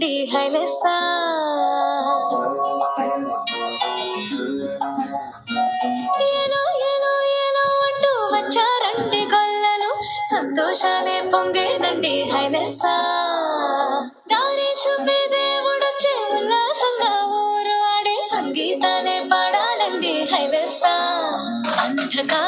పొంగేలండి హైలెస్సా ఏలో ఏలో అంటూ వచ్చారండి గొల్లలు. సంతోషాలే పొంగేనండి హైలెస్సా దారి చూపే దేవుడొచ్చే ఉల్లాసంగా ఊరు ఆడే సంగీతాలే పాడాలండి హైలెసా. అంధకార